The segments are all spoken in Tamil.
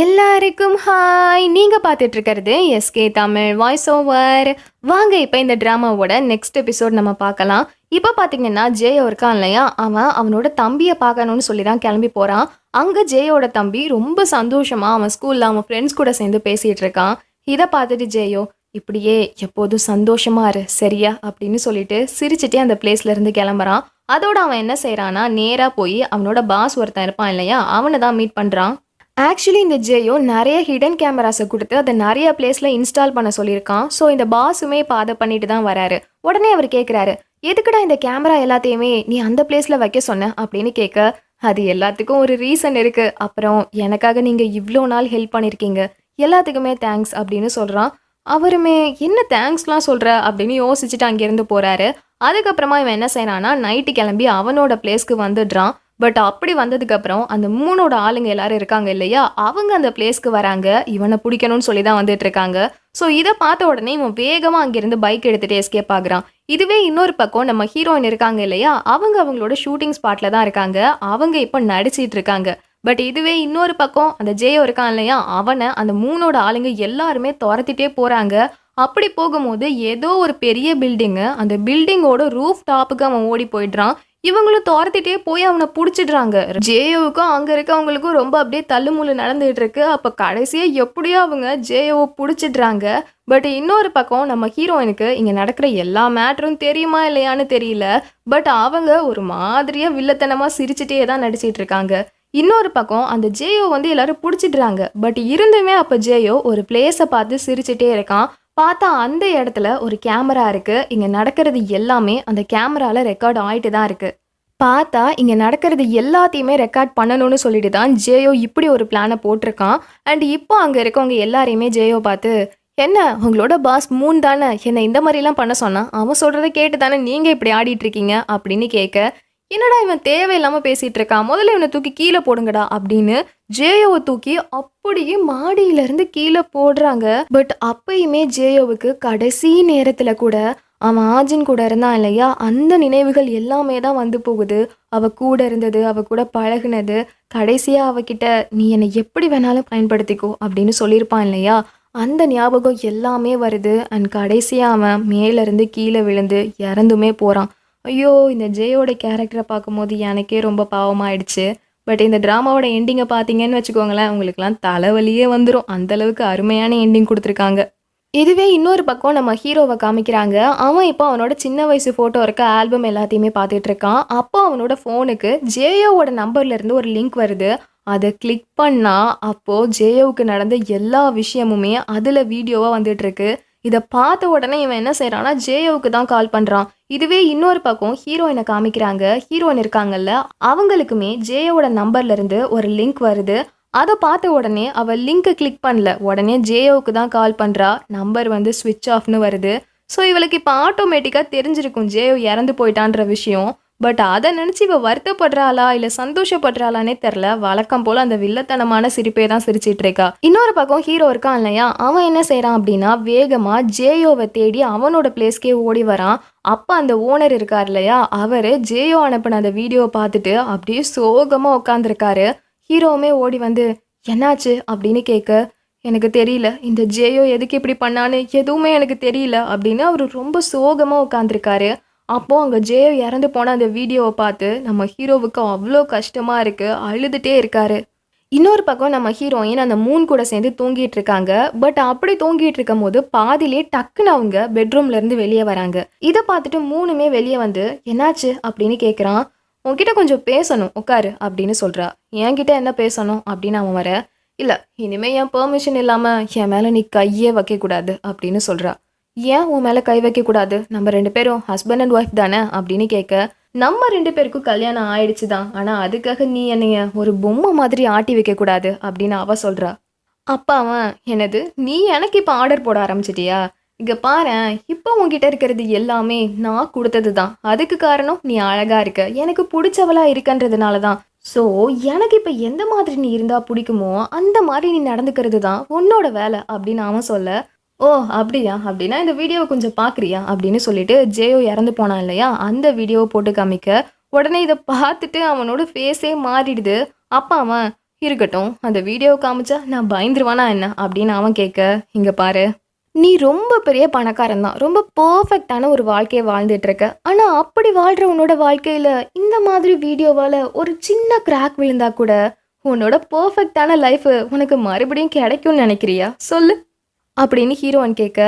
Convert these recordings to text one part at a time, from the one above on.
எல்லாருக்கும் ஹாய் நீங்கள் பார்த்துட்டு இருக்கிறது எஸ்கே தமிழ் வாய்ஸ் ஓவர் வாங்க இப்போ இந்த ட்ராமாவோட நெக்ஸ்ட் எபிசோட் நம்ம பார்க்கலாம். இப்போ பார்த்தீங்கன்னா ஜெய் இருக்கான் இல்லையா? அவன் அவனோட தம்பியை பார்க்கணும்னு சொல்லி தான் கிளம்பி போகிறான் அங்கே ஜெயோட தம்பி ரொம்ப சந்தோஷமாக அவன் ஸ்கூலில் அவன் ஃப்ரெண்ட்ஸ் கூட சேர்ந்து பேசிகிட்டு இருக்கான் இதை பார்த்துட்டு ஜெயோ இப்படியே எப்போதும் சந்தோஷமாக இரு சரியா? அப்படின்னு சொல்லிட்டு சிரிச்சிட்டே அந்த பிளேஸ்லேருந்து கிளம்புறான். அதோட அவன் என்ன செய்கிறான்னா நேராக போய் அவனோட பாஸ் ஒருத்தன் இருப்பான் இல்லையா? அவனை தான் மீட் பண்ணுறான் ஆக்சுவலி இந்த ஜெயோ நிறைய ஹிடன் கேமராஸை கொடுத்து அதை நிறைய பிளேஸில் இன்ஸ்டால் பண்ண சொல்லியிருக்கான். ஸோ இந்த பாஸுமே இப்போ அதை பண்ணிட்டு தான் வராரு. உடனே அவர் கேட்குறாரு எதுக்குடா இந்த கேமரா எல்லாத்தையுமே நீ அந்த பிளேஸில் வைக்க சொன்ன? அப்படின்னு கேட்க அது எல்லாத்துக்கும் ஒரு ரீசன் இருக்குது அப்புறம் எனக்காக நீங்கள் இவ்வளோ நாள் ஹெல்ப் பண்ணியிருக்கீங்க எல்லாத்துக்குமே தேங்க்ஸ் அப்படின்னு சொல்கிறான் அவருமே என்ன தேங்க்ஸ்லாம் சொல்கிற அப்படின்னு யோசிச்சுட்டு அங்கேருந்து போகிறாரு அதுக்கப்புறமா இவன் என்ன செய்யறான்னா நைட்டு கிளம்பி அவனோட பிளேஸ்க்கு வந்துடுறான். பட் அப்படி வந்ததுக்கப்புறம் அந்த மூணோட ஆளுங்க எல்லாரும் இருக்காங்க இல்லையா? அவங்க அந்த பிளேஸ்க்கு வராங்க. இவனை பிடிக்கணும்னு சொல்லி தான் வந்துட்டு இருக்காங்க. ஸோ இதை பார்த்த உடனே இவன் வேகமாக அங்கேருந்து பைக் எடுத்துகிட்டு எஸ்கேப் ஆகுறான். இதுவே இன்னொரு பக்கம் நம்ம ஹீரோயின் இருக்காங்க இல்லையா? அவங்க அவங்களோட ஷூட்டிங் ஸ்பாட்டில் தான் இருக்காங்க. அவங்க இப்போ நடிச்சிட்டு இருக்காங்க. பட் இதுவே இன்னொரு பக்கம் அந்த ஜெயோ இருக்கான் இல்லையா? அவனை அந்த மூணோட ஆளுங்க எல்லாருமே துரத்திட்டே போகிறாங்க அப்படி போகும்போது ஏதோ ஒரு பெரிய பில்டிங்கு அந்த பில்டிங்கோட ரூஃப் டாப்புக்கு அவன் ஓடி போயிடுறான். இவங்களும் துரத்திட்டே போய் அவனை பிடிச்சிடுறாங்க. ஜேயோவுக்கும் அங்கே இருக்கவங்களுக்கும் ரொம்ப அப்படியே தள்ளுமுள்ளு நடந்துகிட்டு இருக்கு அப்போ கடைசியாக எப்படியோ அவங்க ஜேயோவை பிடிச்சிடுறாங்க. பட் இன்னொரு பக்கம் நம்ம ஹீரோயினுக்கு இங்கே நடக்கிற எல்லா மேட்டரும் தெரியுமா இல்லையான்னு தெரியல. பட் அவங்க ஒரு மாதிரியாக வில்லத்தனமாக சிரிச்சுட்டே தான் நடிச்சிட்டு இருக்காங்க. இன்னொரு பக்கம் அந்த ஜேயோ வந்து எல்லாரும் பிடிச்சிடுறாங்க. பட் இருந்துமே அப்போ ஜேயோ ஒரு பிளேஸை பார்த்து சிரிச்சுட்டே இருக்கான். பார்த்தா அந்த இடத்துல ஒரு கேமரா இருக்கு. இங்க நடக்கிறது எல்லாமே அந்த கேமரால ரெக்கார்ட் ஆயிட்டு தான் இருக்கு. பார்த்தா இங்க நடக்கிறது எல்லாத்தையுமே ரெக்கார்ட் பண்ணணும்னு சொல்லிட்டு தான் ஜேயோ இப்படி ஒரு பிளானை போட்டிருக்கான். அண்ட் இப்போ அங்க இருக்கவங்க எல்லாரையுமே ஜேயோ பார்த்து என்ன உங்களோட பாஸ் மூன் தானே? என்னை இந்த மாதிரிலாம் பண்ண சொன்னான். அவன் சொல்றதை கேட்டு தானே நீங்க இப்படி ஆடிட்டு இருக்கீங்க? அப்படின்னு கேட்க என்னடா இவன் தேவையில்லாமல் பேசிகிட்டு இருக்கான் முதல்ல இவனை தூக்கி கீழே போடுங்கடா அப்படின்னு ஜேயோவை தூக்கி அப்படியே மாடியில இருந்து கீழே போடுறாங்க. பட் அப்பயுமே ஜேயோவுக்கு கடைசி நேரத்தில் கூட அவன் ஆஜின் கூட இருந்தான் இல்லையா? அந்த நினைவுகள் எல்லாமே தான் வந்து போகுது. அவ கூட இருந்தது அவ கூட பழகுனது. கடைசியாக அவகிட்ட நீ என்னை எப்படி வேணாலும் பயன்படுத்திக்கோ அப்படின்னு சொல்லியிருப்பான் இல்லையா? அந்த ஞாபகம் எல்லாமே வருது. அண்ட் கடைசியாக அவன் மேலேருந்து கீழே விழுந்து இறந்துமே போகிறான் ஐயோ இந்த ஜெயோட கேரக்டரை பார்க்கும்போது எனக்கே ரொம்ப பாவமாயிடுச்சு. பட் இந்த ட்ராமாவோட எண்டிங்கை பார்த்தீங்கன்னு வச்சுக்கோங்களேன் உங்களுக்குலாம் தலைவலியே வந்துடும் அந்தளவுக்கு அருமையான எண்டிங் கொடுத்துருக்காங்க. இதுவே இன்னொரு பக்கம் நம்ம ஹீரோவை காமிக்கிறாங்க. அவன் இப்போ அவனோட சின்ன வயசு ஃபோட்டோ இருக்க ஆல்பம் எல்லாத்தையுமே பார்த்துட்டு இருக்கான். அப்போ அவனோட ஃபோனுக்கு ஜேயோவோட நம்பர்லேருந்து ஒரு லிங்க் வருது. அதை கிளிக் பண்ணால் அப்போது ஜேயோவுக்கு நடந்த எல்லா விஷயமுமே அதில் வீடியோவாக வந்துட்டுருக்கு இதை பார்த்த உடனே இவன் என்ன செய்கிறான்னா ஜேயோவுக்கு தான் கால் பண்ணுறான் இதுவே இன்னொரு பக்கம் ஹீரோயினை காமிக்கிறாங்க. ஹீரோயின் இருக்காங்கல்ல அவங்களுக்குமே ஜேயோட நம்பர்ல இருந்து ஒரு லிங்க் வருது. அதை பார்த்த உடனே அவள் லிங்க்கை கிளிக் பண்ணல. உடனே ஜேயோவுக்கு தான் கால் பண்ணுறா நம்பர் வந்து ஸ்விட்ச் ஆஃப்னு வருது. ஸோ இவளுக்கு இப்போ ஆட்டோமேட்டிக்காக தெரிஞ்சிருக்கும். ஜேயோ இறந்து போயிட்டான்ற விஷயம். பட் அதை நினச்சி இவள் வருத்தப்படுறாளா இல்லை சந்தோஷப்படுறாளானே தெரில. வழக்கம் போல் அந்த வில்லத்தனமான சிரிப்பே தான் சிரிச்சிட்டு இருக்கா இன்னொரு பக்கம் ஹீரோ இருக்கான் இல்லையா? அவன் என்ன செய்கிறான் அப்படின்னா வேகமாக ஜேயோவை தேடி அவனோட பிளேஸ்க்கே ஓடி வரான். அப்போ அந்த ஓனர் இருக்கார் இல்லையா? அவர் ஜேயோ அனுப்பின அந்த வீடியோவை பார்த்துட்டு அப்படியே சோகமாக உட்காந்துருக்காரு ஹீரோவுமே ஓடி வந்து என்னாச்சு? அப்படின்னு கேட்க எனக்கு தெரியல. இந்த ஜேயோ எதுக்கு இப்படி பண்ணான்னு எதுவுமே எனக்கு தெரியல. அப்படின்னு அவர் ரொம்ப சோகமாக உட்காந்துருக்காரு அப்போது அங்கே ஜே இறந்து போன அந்த வீடியோவை பார்த்து நம்ம ஹீரோவுக்கு அவ்வளோ கஷ்டமாக இருக்குது அழுதுகிட்டே இருக்காரு. இன்னொரு பக்கம் நம்ம ஹீரோயின் அந்த மூன் கூட சேர்ந்து தூங்கிட்டு இருக்காங்க. பட் அப்படி தூங்கிட்டு இருக்கும் போது பாதிலே டக்குன்னு அவங்க பெட்ரூம்ல இருந்து வெளியே வராங்க. இதை பார்த்துட்டு மூணுமே வெளியே வந்து என்னாச்சு? அப்படின்னு கேட்குறான் உன்கிட்ட கொஞ்சம் பேசணும் உட்காரு அப்படின்னு சொல்றா. என்கிட்ட என்ன பேசணும்? அப்படின்னு அவன் வர இல்லை இனிமே என் பெர்மிஷன் இல்லாமல் என் மேலே நீ கையே வைக்கக்கூடாது அப்படின்னு சொல்றா. ஏன் உன் மேலே கை வைக்கக்கூடாது? நம்ம ரெண்டு பேரும் ஹஸ்பண்ட் அண்ட் ஒய்ஃப் தானே அப்படின்னு கேட்க நம்ம ரெண்டு பேருக்கும் கல்யாணம் ஆயிடுச்சு தான் ஆனால் அதுக்காக நீ என்னைய ஒரு பொம்மை மாதிரி ஆட்டி வைக்கக்கூடாது அப்படின்னு அவ சொல்கிறா அப்பா அவன் என்னது? நீ எனக்கு இப்போ ஆர்டர் போட ஆரம்பிச்சிட்டியா? இங்கே பாரு இப்போ உங்ககிட்ட இருக்கிறது எல்லாமே நான் கொடுத்தது தான் அதுக்கு காரணம் நீ அழகா இருக்க. எனக்கு பிடிச்சவளா இருக்கன்றதுனால தான் ஸோ எனக்கு இப்போ எந்த மாதிரி நீ இருந்தால் பிடிக்குமோ அந்த மாதிரி நீ நடந்துக்கிறது தான் உன்னோட வேலை அப்படின்னு அவன் சொல்ல ஓ அப்படியா? அப்படின்னா இந்த வீடியோவை கொஞ்சம் பார்க்குறியா அப்படின்னு சொல்லிட்டு ஜேயோ இறந்து போனான் இல்லையா? அந்த வீடியோவை போட்டு காமிக்க உடனே இதை பார்த்துட்டு அவனோட ஃபேஸே மாறிடுது. அப்பா அவன் இருக்கட்டும் அந்த வீடியோ காமிச்சா நான் பயந்துருவானா என்ன? அப்படின்னு அவன் கேட்க இங்க பாரு. நீ ரொம்ப பெரிய பணக்காரன் தான். ரொம்ப பர்ஃபெக்டான ஒரு வாழ்க்கையை வாழ்ந்துட்டு இருக்க. ஆனா அப்படி வாழ்ற உன்னோட வாழ்க்கையில இந்த மாதிரி வீடியோவால ஒரு சின்ன கிராக் விழுந்தா கூட உன்னோட பர்ஃபெக்டான லைஃப் உனக்கு மறுபடியும் கிடைக்கும்னு நினைக்கிறியா? சொல்லு. அப்படின்னு ஹீரோயின் கேட்க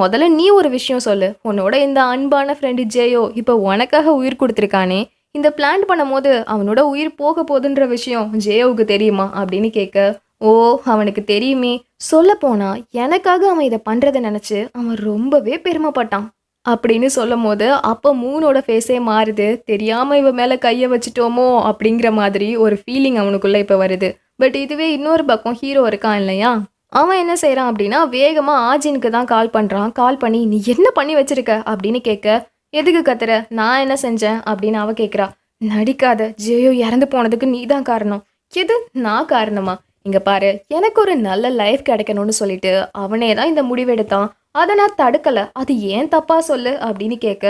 முதல்ல நீ ஒரு விஷயம் சொல்லு. உன்னோட இந்த அன்பான ஃப்ரெண்டு ஜேயோ இப்போ உனக்காக உயிர் கொடுத்துருக்கானே. இந்த பிளான் பண்ணும்போது அவனோட உயிர் போக போகுதுன்ற விஷயம் ஜேயோவுக்கு தெரியுமா? அப்படின்னு கேட்க ஓ அவனுக்கு தெரியுமே. சொல்ல போனா எனக்காக அவன் இதை பண்றதை நினைச்சு அவன் ரொம்பவே பெருமைப்பட்டான். அப்படின்னு சொல்லும் போது அப்போ மூனோட ஃபேஸே மாறுது. தெரியாம இவன் மேல கையை வச்சுட்டோமோ அப்படிங்கிற மாதிரி ஒரு ஃபீலிங் அவனுக்குள்ள இப்போ வருது. பட் இதுவே இன்னொரு பக்கம் ஹீரோ இருக்கான் இல்லையா? அவன் என்ன செய்கிறான் அப்படின்னா வேகமாக ஆஜினுக்கு தான் கால் பண்ணுறான் கால் பண்ணி நீ என்ன பண்ணி வச்சிருக்க? அப்படின்னு கேட்க எதுக்கு கத்துற? நான் என்ன செஞ்சேன்? அப்படின்னு அவ கேட்குறா. நடிக்காத. ஜெயோ இறந்து போனதுக்கு நீ தான் காரணம். எது? நான் காரணமா? இங்கே பாரு எனக்கு ஒரு நல்ல லைஃப் கிடைக்கணும்னு சொல்லிட்டு அவனே தான் இந்த முடிவெடுத்தான். அதை நான் தடுக்கலை. அது ஏன் தப்பா சொல்லு? அப்படின்னு கேட்க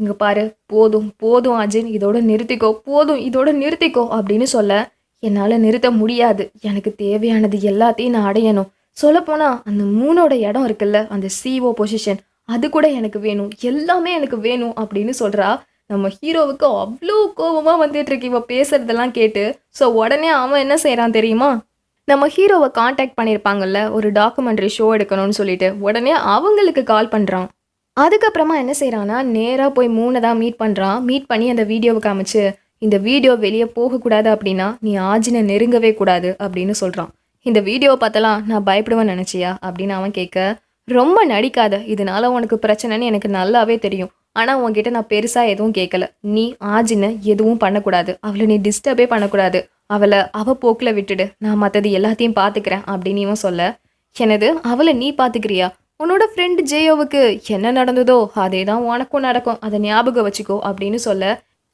இங்கே பாரு போதும் போதும் அஜின் இதோட நிறுத்திக்கோ போதும் இதோட நிறுத்திக்கோ அப்படின்னு சொல்ல என்னால் நிறுத்த முடியாது. எனக்கு தேவையானது எல்லாத்தையும் நான் அடையணும். சொல்லப்போனால் அந்த மூணோட இடம் இருக்குல்ல அந்த சிஓ பொசிஷன் அது கூட எனக்கு வேணும் எல்லாமே எனக்கு வேணும் அப்படின்னு சொல்கிறா நம்ம ஹீரோவுக்கு அவ்வளோ கோபமாக வந்துட்டுருக்கு இவள் பேசுகிறதெல்லாம் கேட்டு. ஸோ உடனே அவன் என்ன செய்கிறான் தெரியுமா? நம்ம ஹீரோவை காண்டாக்ட் பண்ணியிருப்பாங்கல்ல ஒரு டாக்குமெண்ட்ரி ஷோ எடுக்கணும்னு சொல்லிட்டு உடனே அவங்களுக்கு கால் பண்ணுறான் அதுக்கப்புறமா என்ன செய்கிறான்னா நேராக போய் மூணை தான் மீட் பண்ணுறான் மீட் பண்ணி அந்த வீடியோவை காமிச்சு இந்த வீடியோ வெளியே போகக்கூடாது அப்படின்னா நீ ஆஜினை நெருங்கவே கூடாது அப்படின்னு சொல்கிறான் இந்த வீடியோவை பார்த்தலாம் நான் பயப்படுவேன் நினச்சியா? அப்படின்னு அவன் கேட்க ரொம்ப நடிக்காத. இதனால உனக்கு பிரச்சனைன்னு எனக்கு நல்லாவே தெரியும். ஆனால் உன்கிட்ட நான் பெருசாக எதுவும் கேட்கல. நீ ஆஜினை எதுவும் பண்ணக்கூடாது. அவளை நீ டிஸ்டர்பே பண்ணக்கூடாது. அவளை அவ போக்கில் விட்டுடு. நான் மற்றது எல்லாத்தையும் பார்த்துக்கிறேன் அப்படின்னு இவன் சொல்ல எனது அவளை நீ பார்த்துக்கிறியா உன்னோட ஃப்ரெண்டு ஜேயோவுக்கு என்ன நடந்ததோ அதே தான் உனக்கும் நடக்கும். அதை ஞாபகம் வச்சுக்கோ அப்படின்னு சொல்ல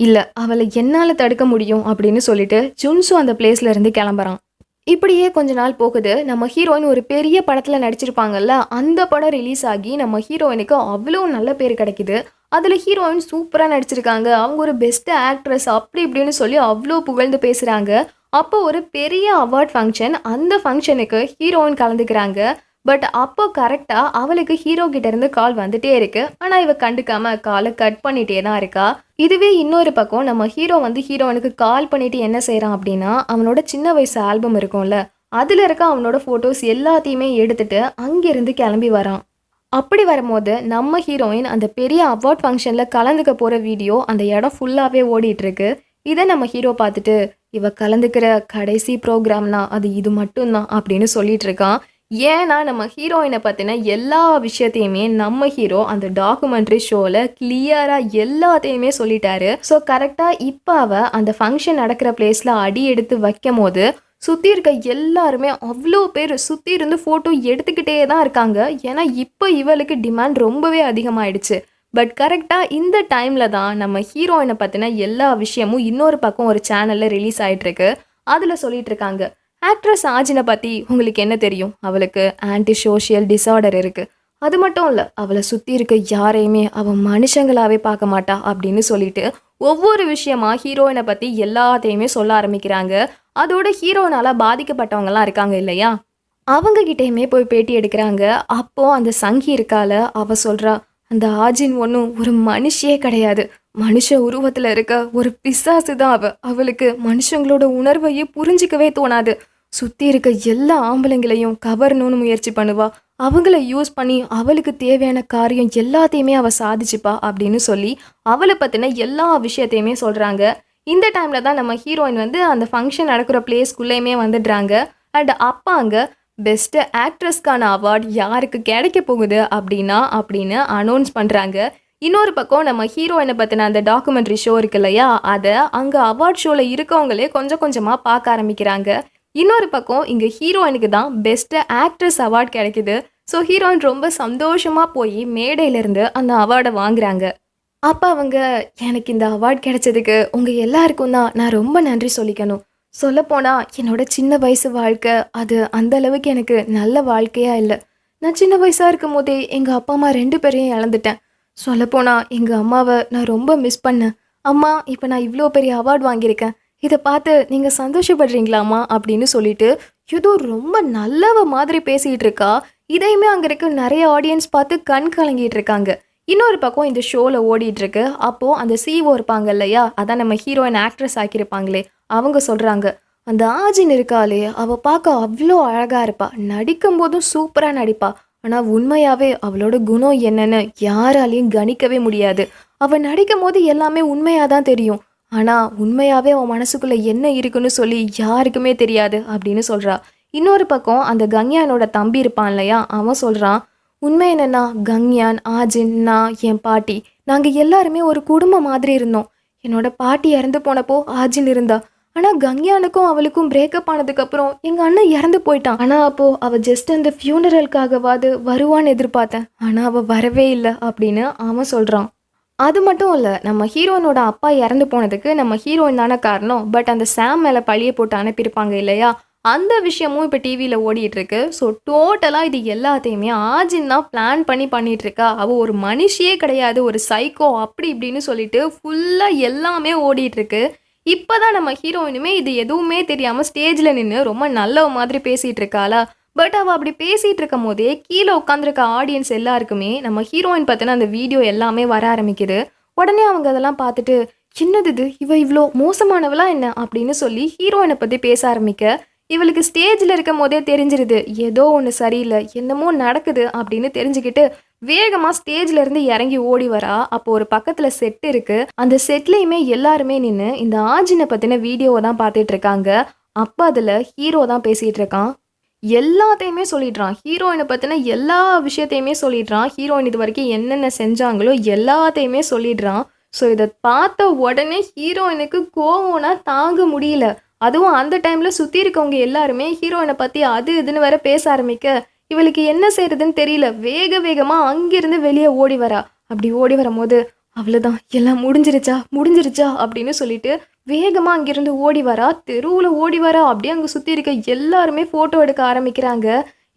இல்லை அவளை என்னால் தடுக்க முடியும் அப்படின்னு சொல்லிட்டு ஜுன்சு அந்த பிளேஸ்ல இருந்து கிளம்புறான். இப்படியே கொஞ்ச நாள் போகுது. நம்ம ஹீரோயின் ஒரு பெரிய படத்தில் நடிச்சிருப்பாங்கல்ல அந்த படம் ரிலீஸ் ஆகி நம்ம ஹீரோயினுக்கு அவ்வளோ நல்ல பேர் கிடைக்குது. அதில் ஹீரோயின் சூப்பராக நடிச்சிருக்காங்க. அவங்க ஒரு பெஸ்ட் ஆக்ட்ரஸ் அப்படி இப்படின்னு சொல்லி அவ்வளோ புகழ்ந்து பேசுகிறாங்க அப்போ ஒரு பெரிய அவார்ட் ஃபங்க்ஷன் அந்த ஃபங்க்ஷனுக்கு ஹீரோயின் கலந்துக்கிறாங்க. பட் அப்போ கரெக்டாக அவளுக்கு ஹீரோ கிட்ட இருந்து கால் வந்துட்டே இருக்கு. ஆனால் இவ கண்டுக்காம காலை கட் பண்ணிட்டே தான் இருக்கா. இதுவே இன்னொரு பக்கம் நம்ம ஹீரோ வந்து ஹீரோனுக்கு கால் பண்ணிட்டு என்ன செய்கிறான் அப்படின்னா அவனோட சின்ன வயசு ஆல்பம் இருக்கும்ல அதில் இருக்க அவனோட ஃபோட்டோஸ் எல்லாத்தையுமே எடுத்துட்டு அங்கேருந்து கிளம்பி வரான். அப்படி வரும்போது நம்ம ஹீரோயின் அந்த பெரிய அவார்ட் ஃபங்க்ஷனில் கலந்துக்க போகிற வீடியோ அந்த இடம் ஃபுல்லாகவே ஓடிட்டுருக்கு இதை நம்ம ஹீரோ பார்த்துட்டு இவ கலந்துக்கிற கடைசி ப்ரோக்ராம்னா அது இது மட்டும்தான் அப்படின்னு சொல்லிட்டு இருக்கான். ஏன்னா நம்ம ஹீரோயினை பற்றின எல்லா விஷயத்தையுமே நம்ம ஹீரோ அந்த டாக்குமெண்ட்ரி ஷோவில் கிளியராக எல்லாத்தையுமே சொல்லிட்டாரு. ஸோ கரெக்டாக இப்போ அவள் அந்த ஃபங்க்ஷன் நடக்கிற பிளேஸில் அடி எடுத்து வைக்கும் போது சுற்றி இருக்க எல்லாருமே அவ்வளோ பேர் சுற்றி இருந்து ஃபோட்டோ எடுத்துக்கிட்டே தான் இருக்காங்க. ஏன்னா இப்போ இவளுக்கு டிமாண்ட் ரொம்பவே அதிகமாகிடுச்சு பட் கரெக்டாக இந்த டைமில் தான் நம்ம ஹீரோயினை பற்றின எல்லா விஷயமும் இன்னொரு பக்கம் ஒரு சேனலில் ரிலீஸ் ஆகிட்டுருக்கு அதில் சொல்லிகிட்ருக்காங்க ஆக்ட்ரஸ் ஆஜினை பற்றி உங்களுக்கு என்ன தெரியும்? அவளுக்கு ஆன்டி சோஷியல் டிசார்டர் இருக்குது அது மட்டும் இல்லை அவளை சுற்றி இருக்க யாரையுமே அவள் மனுஷங்களாகவே பார்க்க மாட்டா அப்படின்னு சொல்லிட்டு ஒவ்வொரு விஷயமா ஹீரோயினை பற்றி எல்லாத்தையுமே சொல்ல ஆரம்பிக்கிறாங்க. அதோட ஹீரோனால் பாதிக்கப்பட்டவங்கலாம் இருக்காங்க இல்லையா? அவங்க கிட்டேயுமே போய் பேட்டி எடுக்கிறாங்க. அப்போ அந்த சங்கி இருக்கால அவள் சொல்கிறா அந்த ஆஜின் ஒன்றும் ஒரு மனுஷியே கிடையாது. மனுஷ உருவத்தில் இருக்க ஒரு பிசாசு தான் அவள் அவளுக்கு மனுஷங்களோட உணர்வையே புரிஞ்சிக்கவே தோணாது. சுற்றி இருக்க எல்லா ஆம்பளைங்களையும் கவரணும்னு முயற்சி பண்ணுவா. அவங்கள யூஸ் பண்ணி அவளுக்கு தேவையான காரியம் எல்லாத்தையுமே அவள் சாதிச்சுப்பா அப்படின்னு சொல்லி அவளை பற்றின எல்லா விஷயத்தையுமே சொல்கிறாங்க இந்த டைமில் தான் நம்ம ஹீரோயின் வந்து அந்த ஃபங்க்ஷன் நடக்கிற பிளேஸ்க்குள்ளேயுமே வந்துடுறாங்க. அண்ட் அப்பா அங்கே பெஸ்ட் ஆக்ட்ரஸ்க்கான அவார்ட் யாருக்கு கிடைக்க போகுது அப்படின்னா அப்படின்னு அனௌன்ஸ் பண்ணுறாங்க இன்னொரு பக்கம் நம்ம ஹீரோயினை பற்றின அந்த டாக்குமெண்ட்ரி ஷோ இருக்கு இல்லையா? அதை அங்கே அவார்ட் ஷோவில் இருக்கவங்களே கொஞ்சம் கொஞ்சமாக பார்க்க ஆரம்பிக்கிறாங்க. இன்னொரு பக்கம் இங்கே ஹீரோயினுக்கு தான் பெஸ்ட் ஆக்ட்ரஸ் அவார்ட் கிடைக்குது. ஸோ ஹீரோயின் ரொம்ப சந்தோஷமாக போய் மேடையிலேருந்து அந்த அவார்டை வாங்குறாங்க. அப்போ அவங்க எனக்கு இந்த அவார்ட் கிடைச்சதுக்கு உங்கள் எல்லாருக்கும் தான் நான் ரொம்ப நன்றி சொல்லிக்கணும். சொல்லப்போனால் என்னோட சின்ன வயசு வாழ்க்கை அது அந்த அளவுக்கு எனக்கு நல்ல வாழ்க்கையாக இல்லை. நான் சின்ன வயசாக இருக்கும் போதே எங்கள் அப்பா அம்மா ரெண்டு பேரையும் இழந்துட்டேன். சொல்லப்போனால் எங்கள் அம்மாவை நான் ரொம்ப மிஸ் பண்ணேன். அம்மா இப்போ நான் இவ்வளோ பெரிய அவார்ட் வாங்கியிருக்கேன். இதை பார்த்து நீங்கள் சந்தோஷப்படுறீங்களாமா அப்படின்னு சொல்லிட்டு ஏதோ ரொம்ப நல்லவ மாதிரி பேசிகிட்டு இருக்கா. இதையுமே அங்கே இருக்க நிறைய ஆடியன்ஸ் பார்த்து கண் கலங்கிட்டு இருக்காங்க. இன்னொரு பக்கம் இந்த ஷோவில் ஓடிட்டு இருக்கு. அப்போது அந்த சிஓ இருப்பாங்க இல்லையா? அதான் நம்ம ஹீரோயின் ஆக்ட்ரஸ் ஆக்கியிருப்பாங்களே. அவங்க சொல்கிறாங்க அந்த ஆஜின் இருக்காளே அவள் பார்க்க அவ்வளோ அழகாக இருப்பா. நடிக்கும் போதும் சூப்பராக நடிப்பா. ஆனால் உண்மையாகவே அவளோட குணம் என்னன்னு யாராலையும் கணிக்கவே முடியாது. அவள் நடிக்கும் போது எல்லாமே உண்மையாக தான் தெரியும். ஆனால் உண்மையாகவே அவன் மனசுக்குள்ளே என்ன இருக்குன்னு சொல்லி யாருக்குமே தெரியாது அப்படின்னு சொல்கிறா இன்னொரு பக்கம் அந்த கங்யானோட தம்பி இருப்பான் இல்லையா? அவன் சொல்கிறான் உண்மை என்னன்னா கங்யான் ஆஜின் நான் என் பாட்டி. நாங்கள் எல்லாருமே ஒரு குடும்பம் மாதிரி இருந்தோம். என்னோட பாட்டி இறந்து போனப்போ ஆஜின் இருந்தா. ஆனால் கங்யானுக்கும் அவளுக்கும் பிரேக்கப் ஆனதுக்கப்புறம் எங்கள் அண்ணன் இறந்து போயிட்டான். ஆனால் அப்போது அவள் ஜஸ்ட் அந்த ஃபியூனரலுக்காகவாது வருவான்னு எதிர்பார்த்தேன். ஆனால் அவள் வரவே இல்லை அப்படின்னு அவன் சொல்கிறான் அது மட்டும் இல்லை நம்ம ஹீரோயினோட அப்பா இறந்து போனதுக்கு நம்ம ஹீரோயின் தானே காரணம். பட் அந்த சாம் மேலே பழியை போட்டு அனுப்பியிருப்பாங்க இல்லையா? அந்த விஷயமும் இப்போ டிவியில் ஓடிட்டுருக்கு ஸோ டோட்டலாக இது எல்லாத்தையுமே ஆஜின் தான் பிளான் பண்ணி பண்ணிகிட்ருக்கா இருக்கா. அவள் ஒரு மனுஷியே கிடையாது ஒரு சைக்கோ அப்படி இப்படின்னு சொல்லிட்டு ஃபுல்லாக எல்லாமே ஓடிட்டுருக்கு இப்போ தான் நம்ம ஹீரோயினுமே இது எதுவுமே தெரியாமல் ஸ்டேஜில் நின்று ரொம்ப நல்ல மாதிரி பேசிகிட்டு இருக்காளா? பட் அவள் அப்படி பேசிகிட்டு இருக்கும் போதே கீழே உட்காந்துருக்க ஆடியன்ஸ் எல்லாருக்குமே நம்ம ஹீரோயின் பற்றின அந்த வீடியோ எல்லாமே வர ஆரம்பிக்குது. உடனே அவங்க அதெல்லாம் பார்த்துட்டு சின்னது இது? இவ இவ்வளோ மோசமானவளா என்ன? அப்படின்னு சொல்லி ஹீரோயினை பற்றி பேச ஆரம்பிக்க இவளுக்கு ஸ்டேஜில் இருக்கும் போதே தெரிஞ்சிருது. ஏதோ ஒன்று சரியில்லை. என்னமோ நடக்குது. அப்படின்னு தெரிஞ்சுக்கிட்டு வேகமாக ஸ்டேஜ்லேருந்து இறங்கி ஓடி வரா. அப்போ ஒரு பக்கத்தில் செட் இருக்குது அந்த செட்லேயுமே எல்லாருமே நின்று இந்த ஆஜினை பற்றின வீடியோவை தான் பார்த்துட்டு இருக்காங்க. அப்போ அதில் ஹீரோ தான் பேசிகிட்டு இருக்கான். எல்லாத்தையுமே சொல்லிடுறான். ஹீரோயினை பற்றின எல்லா விஷயத்தையுமே சொல்லிடுறான். ஹீரோயின் இது வரைக்கும் என்னென்ன செஞ்சாங்களோ எல்லாத்தையுமே சொல்லிடுறான். ஸோ இதை பார்த்த உடனே ஹீரோயினுக்கு கோவம்னா தாங்க முடியல. அதுவும் அந்த டைமில் சுற்றி இருக்கவங்க எல்லாருமே ஹீரோயினை பற்றி அது இதுன்னு வேற பேச ஆரம்பிக்க இவளுக்கு என்ன செய்யறதுன்னு தெரியல. வேக வேகமாக அங்கிருந்து வெளியே ஓடி வரா. அப்படி ஓடி வரும்போது அவ்வளோதான் எல்லாம் முடிஞ்சிருச்சா? முடிஞ்சிருச்சா? அப்படின்னு சொல்லிட்டு வேகமாக அங்கேருந்து ஓடி வரா. தெருவில் ஓடி வரா. அப்படியே அங்கே சுற்றி இருக்க எல்லாருமே ஃபோட்டோ எடுக்க ஆரம்பிக்கிறாங்க.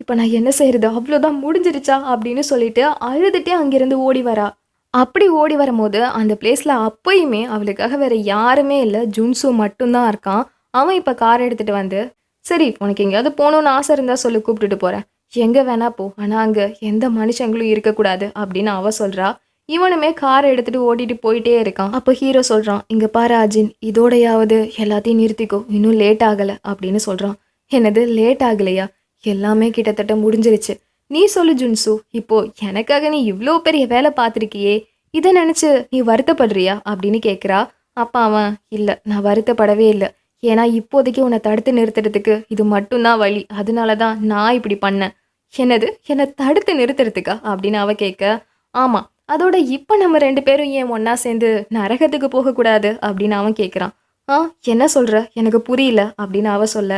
இப்போ நான் என்ன செய்கிறது அவ்வளோதான் முடிஞ்சிருச்சா? அப்படின்னு சொல்லிட்டு அழுதுட்டே அங்கேருந்து ஓடி வரா. அப்படி ஓடி வரும்போது அந்த பிளேஸில் அப்பயுமே அவளுக்காக வேறு யாருமே இல்லை. ஜுன்சு மட்டும்தான் இருக்கான். அவன் இப்போ கார் எடுத்துட்டு வந்து சரி உனக்கு எங்கேயாவது போகணுன்னு ஆசை இருந்தால் சொல்லி கூப்பிட்டுட்டு போகிறேன் எங்கே வேணா போ. ஆனால் அங்கே எந்த மனுஷங்களும் இருக்கக்கூடாது. அப்படின்னு அவ சொல்கிறா இவனுமே காரை எடுத்துட்டு ஓட்டிட்டு போயிட்டே இருக்கான். அப்போ ஹீரோ சொல்றான் இங்க பாரு அஜின் இதோடையாவது எல்லாத்தையும் நிறுத்திக்கோ இன்னும் லேட் ஆகல அப்படின்னு சொல்றான். என்னது லேட் ஆகலையா? எல்லாமே கிட்டத்தட்ட முடிஞ்சிருச்சு. நீ சொல்லு ஜுன்சு இப்போ எனக்காக நீ இவ்வளோ பெரிய வேலை பார்த்துருக்கியே இதை நினச்சி நீ வருத்தப்படுறியா? அப்படின்னு கேட்குறா அப்பா அவன் இல்லை நான் வருத்தப்படவே இல்லை. ஏன்னா இப்போதைக்கு உன்னை தடுத்து நிறுத்துறதுக்கு இது மட்டும்தான் வழி. அதனால தான் நான் இப்படி பண்ணேன். என்னது என்னை தடுத்து நிறுத்துறதுக்கா? அப்படின்னு அவ கேட்க ஆமாம் அதோட இப்போ நம்ம ரெண்டு பேரும் ஏன் ஒன்றா சேர்ந்து நரகத்துக்கு போகக்கூடாது அப்படின்னு அவன் கேட்குறான் ஆ என்ன சொல்கிற எனக்கு புரியல அப்படின்னு அவ சொல்ல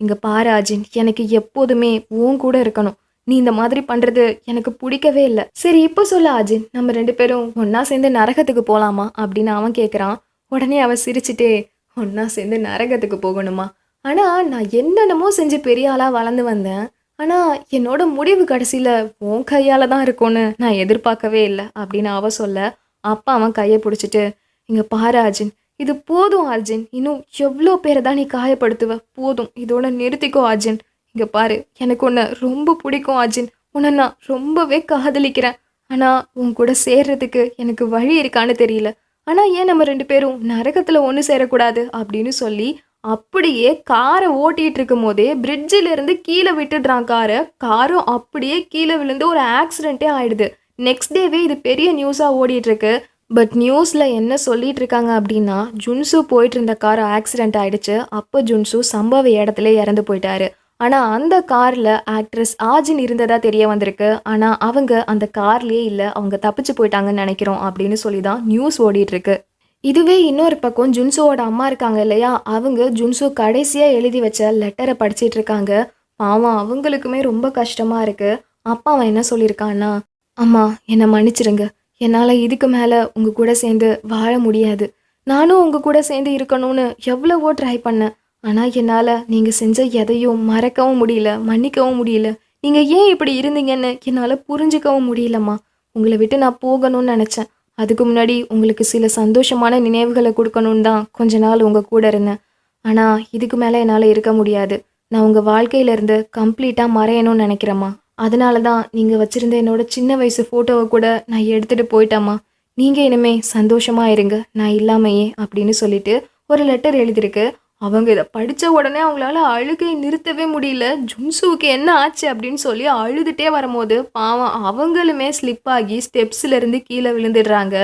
இங்கே பாரு அஜின் எனக்கு எப்போதுமே உன் கூட இருக்கணும். நீ இந்த மாதிரி பண்ணுறது எனக்கு பிடிக்கவே இல்லை. சரி இப்போ சொல்ல அஜின் நம்ம ரெண்டு பேரும் ஒன்றா சேர்ந்து நரகத்துக்கு போகலாமா அப்படின்னு அவன் கேட்குறான் உடனே அவன் சிரிச்சிட்டே ஒன்றா சேர்ந்து நரகத்துக்கு போகணுமா? ஆனால் நான் என்னென்னமோ செஞ்சு பெரிய ஆளாக வளர்ந்து வந்தேன். ஆனால் என்னோட முடிவு கடைசியில் உன் கையால் தான் இருக்கும்னு நான் எதிர்பார்க்கவே இல்லை அப்படின்னு அவ சொல்ல அப்பா அவன் கையை பிடிச்சிட்டு இங்கே பாரு அர்ஜுன் இது போதும் அர்ஜுன் இன்னும் எவ்வளோ பேரை தான் நீ காயப்படுத்துவ? போதும் இதோட நிறுத்திக்கோ அர்ஜுன். இங்கே பாரு எனக்கு உன்னை ரொம்ப பிடிக்கும் அர்ஜுன். உன்னை நான் ரொம்பவே காதலிக்கிறேன். ஆனால் உன் கூட சேர்றதுக்கு எனக்கு வழி இருக்கான்னு தெரியல. ஆனால் ஏன் நம்ம ரெண்டு பேரும் நரகத்தில் ஒன்று சேரக்கூடாது? அப்படின்னு சொல்லி அப்படியே காரை ஓட்டிகிட்டு இருக்கும் போதே பிரிட்ஜிலேருந்து கீழே விட்டுடுறான் காரை. காரும் அப்படியே கீழே விழுந்து ஒரு ஆக்சிடென்ட்டே ஆயிடுது. நெக்ஸ்ட் டேவே இது பெரிய நியூஸாக ஓடிட்டுருக்கு பட் நியூஸில் என்ன சொல்லிட்டு இருக்காங்க அப்படின்னா ஜுன்சு போயிட்டு இருந்த கார் ஆக்சிடெண்ட் ஆயிடுச்சு. அப்போ ஜுன்சு சம்பவ இடத்துல இறந்து போயிட்டாரு. ஆனால் அந்த காரில் ஆக்ட்ரஸ் ஆஜின் இருந்ததாக தெரிய வந்திருக்கு. ஆனால் அவங்க அந்த கார்லேயே இல்லை அவங்க தப்பிச்சு போயிட்டாங்கன்னு நினைக்கிறோம் அப்படின்னு சொல்லி தான் நியூஸ் ஓடிட்டுருக்கு இதுவே இன்னொரு பக்கம் ஜுன்சோவோட அம்மா இருக்காங்க இல்லையா? அவங்க ஜுன்சு கடைசியாக எழுதி வச்ச லெட்டரை படிச்சிட்டு இருக்காங்க. பாவம் அவங்களுக்குமே ரொம்ப கஷ்டமாக இருக்குது அப்பா அவன் என்ன சொல்லியிருக்கான்னா அம்மா என்னை மன்னிச்சிருங்க. என்னால் இதுக்கு மேலே உங்கள் கூட சேர்ந்து வாழ முடியாது. நானும் உங்கள் கூட சேர்ந்து இருக்கணும்னு எவ்வளவோ ட்ரை பண்ணேன். ஆனால் என்னால் நீங்கள் செஞ்ச எதையும் மறக்கவும் முடியல மன்னிக்கவும் முடியல. நீங்கள் ஏன் இப்படி இருந்தீங்கன்னு என்னால் புரிஞ்சுக்கவும் முடியலம்மா. உங்களை விட்டு நான் போகணும்னு நினச்சேன். அதுக்கு முன்னாடி உங்களுக்கு சில சந்தோஷமான நினைவுகளை கொடுக்கணும்னு தான் கொஞ்ச நாள் உங்கள் கூட இருந்தேன். ஆனால் இதுக்கு மேலே என்னால் இருக்க முடியாது. நான் உங்கள் வாழ்க்கையிலேருந்து கம்ப்ளீட்டாக மறையணும்னு நினைக்கிறேம்மா. அதனால தான் நீங்கள் வச்சுருந்த என்னோட சின்ன வயசு ஃபோட்டோவை கூட நான் எடுத்துகிட்டு போயிட்டேம்மா. நீங்கள் இனிமே சந்தோஷமாக இருங்க நான் இல்லாமையே அப்படின்னு சொல்லிட்டு ஒரு லெட்டர் எழுதியிருக்கு. அவங்க இதை படித்த உடனே அவங்களால அழுகை நிறுத்தவே முடியல. ஜுன்சுவுக்கு என்ன ஆச்சு அப்படின்னு சொல்லி அழுதுகிட்டே வரும்போது பாவம் அவங்களுமே ஸ்லிப் ஆகி ஸ்டெப்ஸ்லேருந்து கீழே விழுந்துடுறாங்க.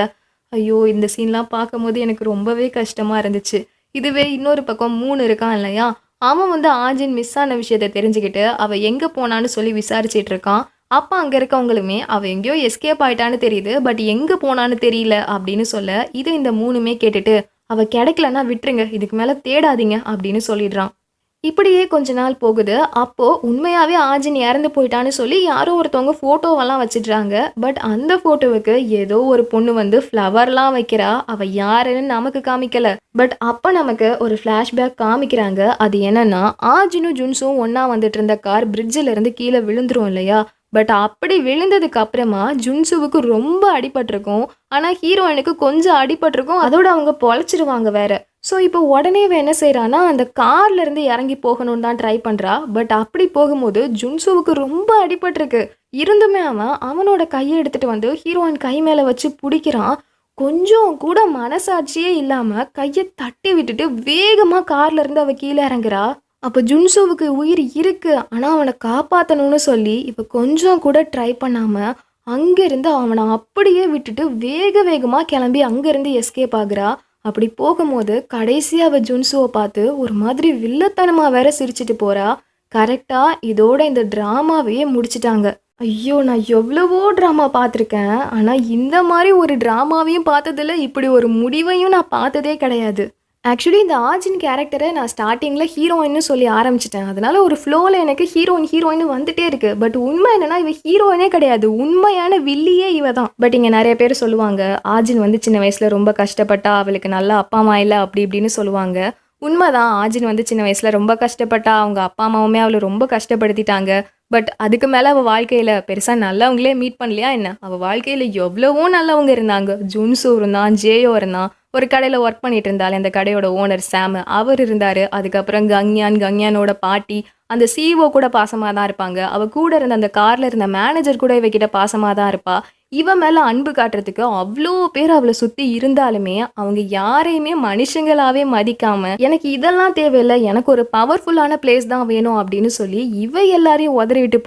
ஐயோ இந்த சீன்லாம் பார்க்கும்போது எனக்கு ரொம்பவே கஷ்டமாக இருந்துச்சு. இதுவே இன்னொரு பக்கம் மூணு இருக்கான் இல்லையா? அவன் வந்து ஆஜின் மிஸ் ஆன விஷயத்தை தெரிஞ்சுக்கிட்டு அவள் எங்கே போனான்னு சொல்லி விசாரிச்சிட்டு இருக்கான். அப்போ அங்கே இருக்கவங்களுமே அவள் எங்கேயோ எஸ்கேப் ஆயிட்டான்னு தெரியுது. பட் எங்கே போனான்னு தெரியல அப்படின்னு சொல்ல இதை இந்த மூணுமே கேட்டுட்டு அவள் கிடைக்கலன்னா விட்டுருங்க இதுக்கு மேலே தேடாதீங்க அப்படின்னு சொல்லிடுறான். இப்படியே கொஞ்ச நாள் போகுது. அப்போது உண்மையாகவே ஆஜின் இறந்து போயிட்டான்னு சொல்லி யாரோ ஒருத்தவங்க ஃபோட்டோவெல்லாம் வச்சிடுறாங்க. பட் அந்த ஃபோட்டோவுக்கு ஏதோ ஒரு பொண்ணு வந்து ஃப்ளவர்லாம் வைக்கிறா. அவள் யாருன்னு நமக்கு காமிக்கல. பட் அப்போ நமக்கு ஒரு ஃப்ளாஷ்பேக் காமிக்கிறாங்க. அது என்னன்னா ஆஜினும் ஜுன்ஸும் ஒன்றா வந்துட்டு இருந்த கார் பிரிட்ஜில் இருந்து கீழே விழுந்துரும் இல்லையா? பட் அப்படி விழுந்ததுக்கு அப்புறமா ஜுன்சுவுக்கு ரொம்ப அடிபட்டிருக்கும். ஆனால் ஹீரோயினுக்கு கொஞ்சம் அடிபட்டிருக்கும். அதோட அவங்க பொழைச்சிருவாங்க வேற. ஸோ இப்போ உடனே இவன் என்ன செய்கிறான்னா அந்த கார்ல இருந்து இறங்கி போகணும்னு தான் ட்ரை பண்ணுறா பட் அப்படி போகும்போது ஜுன்சுவுக்கு ரொம்ப அடிபட்டிருக்கு. இருந்துமே அவன் அவனோட கையை எடுத்துட்டு வந்து ஹீரோயின் கை மேலே வச்சு பிடிக்கிறான். கொஞ்சம் கூட மனசாட்சியே இல்லாமல் கையை தட்டி விட்டுட்டு வேகமாக கார்ல இருந்து கீழே இறங்குறா. அப்போ ஜுன்சுவுக்கு உயிர் இருக்குது ஆனால் அவனை காப்பாற்றணும்னு சொல்லி இப்போ கொஞ்சம் கூட ட்ரை பண்ணாமல் அங்கேருந்து அவனை அப்படியே விட்டுட்டு வேக வேகமாக கிளம்பி அங்கேருந்து எஸ்கேப் ஆகுறா. அப்படி போகும்போது கடைசியாக அவள் ஜுன்சுவை பார்த்து ஒரு மாதிரி வில்லத்தனமாக வேற சிரிச்சிட்டு போறா. கரெக்டாக இதோட இந்த ட்ராமாவையே முடிச்சிட்டாங்க. ஐயோ நான் எவ்வளவோ ட்ராமா பார்த்துருக்கேன். ஆனால் இந்த மாதிரி ஒரு ட்ராமாவையும் பார்த்ததில்ல. இப்படி ஒரு முடிவையும் நான் பார்த்ததே கிடையாது. ஆக்சுவலி இந்த ஆஜின் கேரக்டரை நான் ஸ்டார்டிங்கில் ஹீரோயின்னு சொல்லி ஆரம்பிச்சிட்டேன். அதனால் ஒரு ஃப்ளோவில் எனக்கு ஹீரோயின் ஹீரோயின் வந்துட்டே இருக்குது பட் உண்மை என்னென்னா இவ ஹீரோயினே கிடையாது. உண்மையான வில்லியே இவ தான். பட் இங்கே நிறைய பேர் சொல்லுவாங்க ஆஜின் வந்து சின்ன வயசில் ரொம்ப கஷ்டப்பட்டா அவளுக்கு நல்ல அப்பா அம்மா இல்லை அப்படி இப்படின்னு சொல்லுவாங்க. உண்மைதான் ஆஜின் வந்து சின்ன வயசில் ரொம்ப கஷ்டப்பட்டா அவங்க அப்பா அம்மாவுமே அவளை ரொம்ப கஷ்டப்படுத்திட்டாங்க. பட் அதுக்கு மேலே அவள் வாழ்க்கையில் பெருசாக நல்லவங்களே மீட் பண்ணலையா என்ன? அவள் வாழ்க்கையில் எவ்வளவோ நல்லவங்க இருந்தாங்க. ஜுன்சு இருந்தான் ஜேயோ இருந்தான். ஒரு கடையில் ஒர்க் பண்ணிட்டு இருந்தாள் அந்த கடையோட ஓனர் சாம் அவர் இருந்தார். அதுக்கப்புறம் கங்யான் கங்யானோட பாட்டி அந்த சிஇஓ கூட பாசமாக தான் இருப்பாங்க. அவள் கூட இருந்த அந்த காரில் இருந்த மேனேஜர் கூட இவகிட்ட பாசமாக தான் இருப்பாள் இவ மேலே அன்பு காட்டுறதுக்கு அவ்வளோ பேர் அவளை சுற்றி இருந்தாலுமே அவங்க யாரையுமே மனுஷங்களாகவே மதிக்காம எனக்கு இதெல்லாம் தேவையில்லை எனக்கு ஒரு பவர்ஃபுல்லான பிளேஸ் தான் வேணும் அப்படின்னு சொல்லி இவ எல்லாரையும் உதறி விட்டு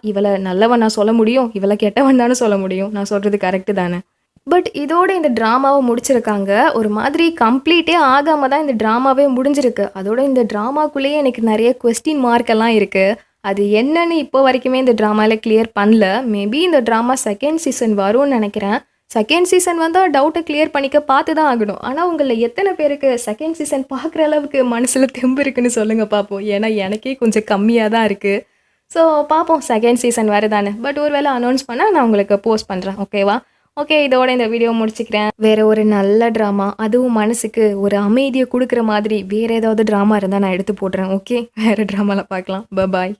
இவளை நல்லவன் நான் சொல்ல முடியும் இவளை கெட்டவன் தானே சொல்ல முடியும். நான் சொல்கிறது கரெக்டு தானே? பட் இதோட இந்த ட்ராமாவை முடிச்சிருக்காங்க. ஒரு மாதிரி கம்ப்ளீட்டே ஆகாம தான் இந்த ட்ராமாவே முடிஞ்சிருக்கு. அதோட இந்த ட்ராமாக்குள்ளேயே எனக்கு நிறைய கொஸ்டின் மார்க் எல்லாம் அது என்னன்னு இப்போ வரைக்குமே இந்த ட்ராமாவில் கிளியர் பண்ணல. மேபி இந்த ட்ராமா செகண்ட் சீசன் வரும்னு நினைக்கிறேன். செகண்ட் சீசன் வந்தால் டவுட்டை கிளியர் பண்ணிக்க பார்த்து தான் ஆகணும். ஆனால் உங்களில் எத்தனை பேருக்கு செகண்ட் சீசன் பார்க்குற அளவுக்கு மனசில் தெம்பு இருக்குன்னு சொல்லுங்கள் பார்ப்போம் ஏன்னா எனக்கே கொஞ்சம் கம்மியாக தான் இருக்குது ஸோ பார்ப்போம் செகண்ட் சீசன் வருதானே பட் ஒரு வேளை அனௌன்ஸ் பண்ணால் நான் உங்களுக்கு போஸ்ட் பண்ணுறேன் ஓகேவா ஓகே இதோட இந்த வீடியோ முடிச்சுக்கிறேன். வேற ஒரு நல்ல ட்ராமா அதுவும் மனசுக்கு ஒரு அமைதியை கொடுக்குற மாதிரி வேற ஏதாவது ட்ராமா இருந்தால் நான் எடுத்து போடுறேன் ஓகே வேற ட்ராமாவில் பார்க்கலாம். பாய்